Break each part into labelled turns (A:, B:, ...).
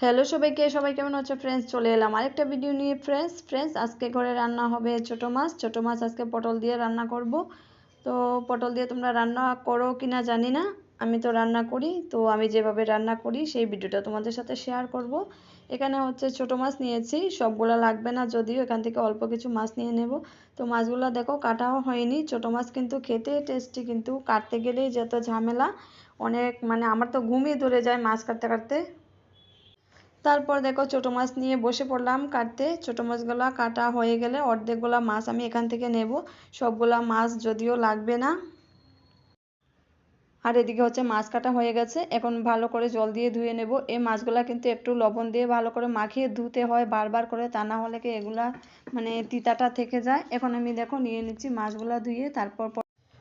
A: Hello সবাইকে, সবাই কেমন আছো ফ্রেন্ডস চলে এলাম আরেকটা ভিডিও নিয়ে ফ্রেন্ডস ফ্রেন্ডস আজকে ঘরে রান্না হবে ছোট মাছ। ছোট মাছ আজকে পটল দিয়ে রান্না করব। তো পটল দিয়ে তোমরা রান্না করো কি না জানি না। আমি তো রান্না করি, তো আমি যেভাবে রান্না করি সেই ভিডিওটা তোমাদের সাথে শেয়ার করব। এখানে হচ্ছে ছোট মাছ নিয়েছি, সবগুলো লাগবে না যদিও, এখান থেকে অল্প কিছু মাছ নিয়ে নেব। তো মাছগুলো দেখো কাটাও হয়নি, ছোট মাছ কিন্তু খেতে টেস্টি কিন্তু কাটতে গেলেই যত ঝামেলা। অনেক মানে আমার তো ঘুমিয়ে ধরে যায় মাছ কাটতে কাটতে। তারপর দেখো ছোটো মাছ নিয়ে বসে পড়লাম কাটতে। ছোটো মাছগুলো কাটা হয়ে গেলে অর্ধেকগুলো মাছ আমি এখান থেকে নেব। সবগুলা মাছ যদিও লাগবে না। আর এদিকে হচ্ছে মাছ কাটা হয়ে গেছে। এখন ভালো করে জল দিয়ে ধুয়ে নেব। এই মাছগুলা কিন্তু একটু লবণ দিয়ে ভালো করে মাখিয়ে ধুতে হয় বারবার করে। তা না হলে কি এগুলা মানে তিতাটা থেকে যায়। এখন আমি দেখো নিয়ে নিচ্ছি মাছগুলা ধুয়ে, তারপর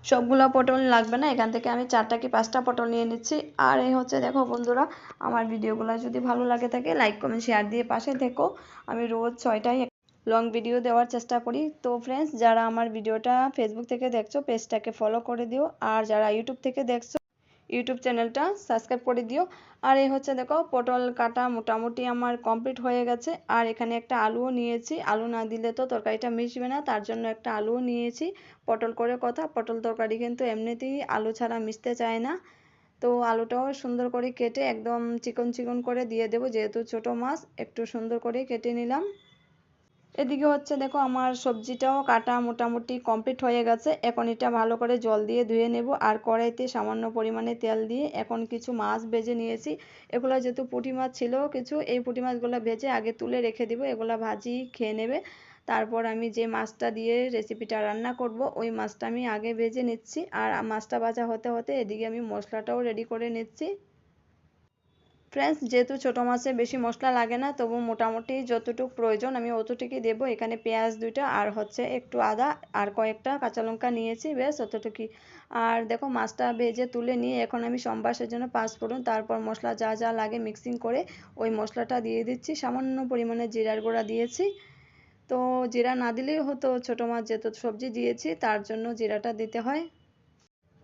A: সবগুলো পটল লাগবে না, এখান থেকে আমি চারটা কি পাঁচটা পটল নিয়ে নিচ্ছি। আর এই হচ্ছে, দেখো বন্ধুরা, আমার ভিডিওগুলো যদি ভালো লাগে থাকে লাইক কমেন্ট শেয়ার দিয়ে পাশে থেকো। আমি রোজ ছয়টায় লং ভিডিও দেওয়ার চেষ্টা করি। তো ফ্রেন্ডস যারা আমার ভিডিওটা ফেসবুক থেকে দেখছ পেজটাকে ফলো করে দিও। আর যারা ইউটিউব থেকে দেখছ ইউটিউব চ্যানেলটা সাবস্ক্রাইব করে দিও। আর এই হচ্ছে দেখো, পটল কাটা মোটামুটি আমার কমপ্লিট হয়ে গেছে। আর এখানে একটা আলুও নিয়েছি। আলু না দিলে তো তরকারিটা মিশবে না, তার জন্য একটা আলুও নিয়েছি। পটল করে কথা, পটল তরকারি কিন্তু এমনিতেই আলু ছাড়া মিশতে চায় না। তো আলুটাও সুন্দর করে কেটে একদম চিকন চিকন করে দিয়ে দেবো, যেহেতু ছোট মাছ, একটু সুন্দর করে কেটে নিলাম। এদিকে হচ্ছে দেখো আমার সবজিটাও কাটা মোটামুটি কমপ্লিট হয়ে গেছে। এখন এটা ভালো করে জল দিয়ে ধুয়ে নেব আর কড়াইতে সামান্য পরিমাণে তেল দিয়ে এখন কিছু মাছ ভেজে নিয়েছি। এগুলো যেহেতু পুঁটি মাছ ছিল কিছু, এই পুঁটি মাছগুলো ভেজে আগে তুলে রেখে দিব, এগুলো ভাজি খেয়ে নেবে। তারপর আমি যে মাছটা দিয়ে রেসিপিটা রান্না করব, ওই মাছটা আমি আগে ভেজে নিচ্ছি। আর মাছটা ভাজা হতে হতে এদিকে আমি মশলাটাও রেডি করে নিচ্ছি। ফ্রেন্ডস যেহেতু ছোটো মাছে বেশি মশলা লাগে না, তবু মোটামুটি যতটুকু প্রয়োজন আমি অতটুকুই দেবো। এখানে পেঁয়াজ দুইটা, আর হচ্ছে একটু আদা, আর কয়েকটা কাঁচা লঙ্কা নিয়েছি বেশ অতটুকুই। আর দেখো, মাছটা ভেজে তুলে নিয়ে এখন আমি সম্বাসের জন্য পাঁচ পাঁচফোড়ন তারপর মশলা যা যা লাগে মিক্সিং করে ওই মশলাটা দিয়ে দিচ্ছি। সামান্য পরিমাণে জিরার গুঁড়া দিয়েছি। তো জিরা না দিলেই হতো ছোটো মাছ, যেহেতু সবজি দিয়েছি, তার জন্য জিরাটা দিতে হয়।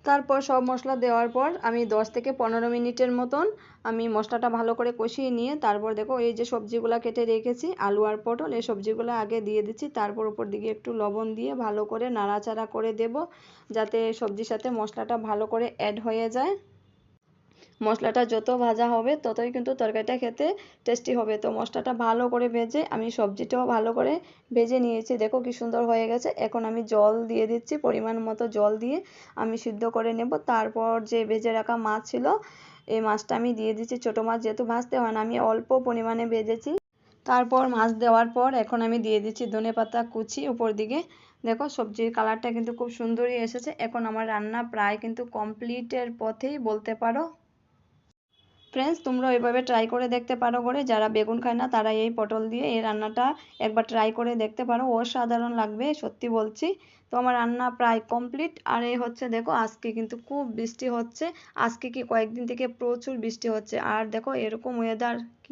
A: তারপর সব মশলা দেওয়ার পর আমি 10 থেকে পনেরো মিনিটের মতন আমি মশলাটা ভালো করে কষিয়ে নিয়ে তারপর দেখো এই যে সবজিগুলো কেটে রেখেছি, আলু আর পটল, এই সবজিগুলো আগে দিয়ে দিচ্ছি, তারপর উপর দিকে একটু লবণ দিয়ে ভালো করে নাড়াচাড়া করে দেব, যাতে সবজির সাথে মশলাটা ভালো করে অ্যাড হয়ে যায়। মশলাটা যত ভাজা হবে, ততই কিন্তু তরকারিটা খেতে টেস্টি হবে। তো মশলাটা ভালো করে ভেজে আমি সবজিটাও ভালো করে ভেজে নিয়েছি। দেখো কি সুন্দর হয়ে গেছে। এখন আমি জল দিয়ে দিচ্ছি, পরিমাণ মতো জল দিয়ে আমি সিদ্ধ করে নেব। তারপর যে ভেজে রাখা মাছ ছিল, এই মাছটা আমি দিয়ে দিচ্ছি। ছোটো মাছ যেহেতু ভাজতে হয় না, আমি অল্প পরিমাণে ভেজেছি। তারপর মাছ দেওয়ার পর এখন আমি দিয়ে দিচ্ছি ধনে পাতা কুচি উপর দিকে। দেখো সবজির কালারটা কিন্তু খুব সুন্দরই এসেছে। এখন আমার রান্না প্রায় কিন্তু কমপ্লিটের পথেই বলতে পারো। ফ্রেন্ডস তোমরা ওইভাবে ট্রাই করে দেখতে পারো করে। যারা বেগুন খায় না, তারা এই পটল দিয়ে এই রান্নাটা একবার ট্রাই করে দেখতে পারো। অসাধারণ লাগবে, সত্যি বলছি। তো আমার রান্না প্রায় কমপ্লিট আর এই হচ্ছে, দেখো, আজকে কিন্তু খুব বৃষ্টি হচ্ছে। আজকে কি কয়েকদিন থেকে প্রচুর বৃষ্টি হচ্ছে। আর দেখো, এরকম ওয়েদার কি